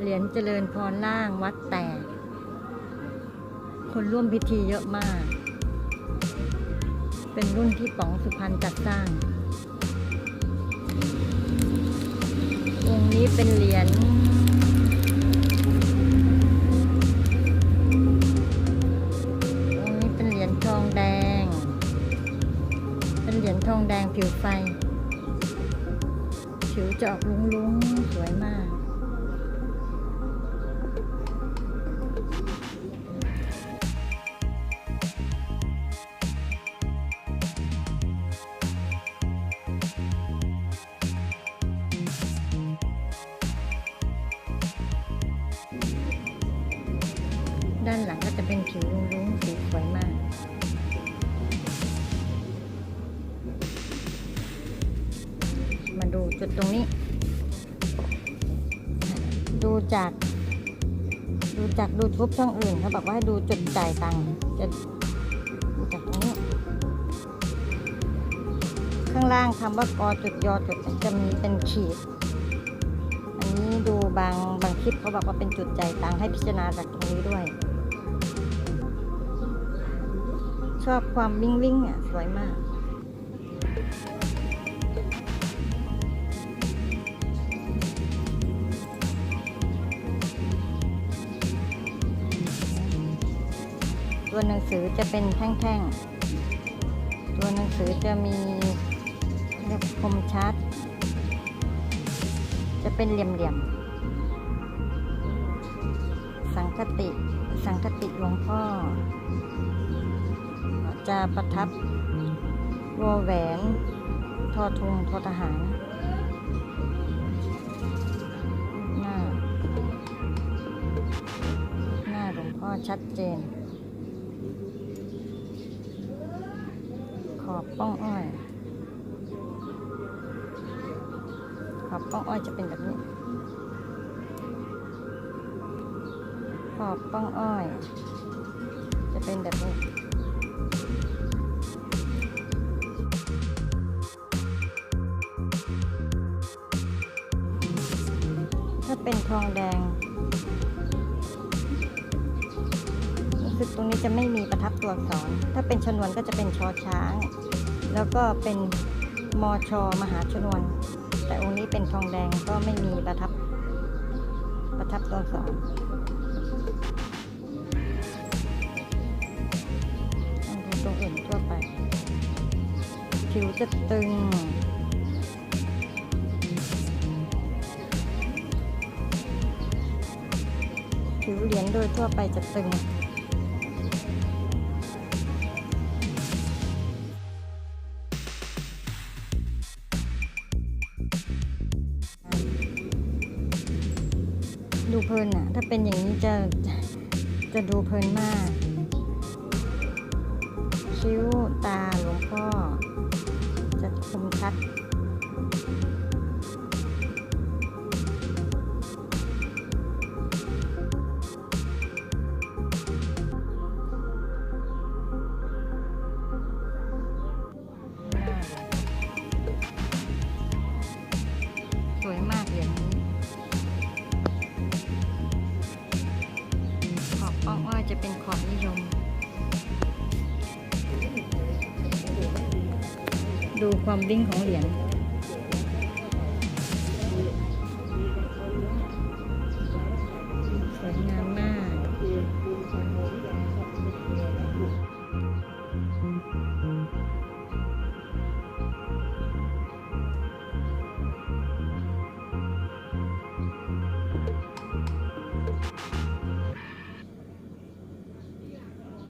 เหรียญเจริญพรล่างวัดแตก คนร่วมพิธีเยอะมาก เป็นรุ่นที่ป๋องสุพรรณจัดสร้าง องค์นี้เป็นเหรียญองค์นี้เป็นเหรียญทองแดง เป็นเหรียญทองแดงผิวไฟ ผิวจะออกลุ้งๆ สวยมาก ด้านหลังก็จะเป็นผิวลุ้งๆสีสวยมาก มาดูจุดตรงนี้ ดูจาก ดูจากดูทุบช่องอื่นเขาบอกว่าให้ดูจุดจ่ายตังค์จะดูจากตรงนี้ ข้างล่างคำว่ากอจุดยอจุดจะมีเป็นขีดอันนี้ดูบางบางคลิปเขาบอกว่าเป็นจุดจ่ายตังค์ให้พิจารณาจากตรงนี้ด้วย ชอบความวิ่งวิ่งอะ สวยมากตัวหนังสือจะเป็นแท่งๆ ตัวหนังสือจะมีเรียกคมชัด จะเป็นเหลี่ยมๆ สังคติ สังคติหลวงพ่อ จะประทับวอแหวนทอทุงทอทหารหน้า หน้าหลวงพ่อชัดเจน ขอบป้องอ้อย ขอบป้องอ้อยจะเป็นแบบนี้ ขอบป้องอ้อย จะเป็นแบบนี้ ถ้าเป็นทองแดงรู้สึกตรงนี้จะไม่มีประทับตัวอักษร ถ้าเป็นชนวนก็จะเป็นชอช้าง แล้วก็เป็นมอชอมหาชนวน แต่องค์นี้เป็นทองแดงก็ไม่มีประทับประทับตัวอักษร ผิวจะตึง ผิวเหรียญโดยทั่วไปจะตึงดูเพลินอะถ้าเป็นอย่างนี้จะ จะดูเพลินมาก คิ้ว ตา ชัดสวยมากเหรียญนี้ขอบป้องอ้อจะเป็นขอบนิยม ดูความวิ่งของเหรียญ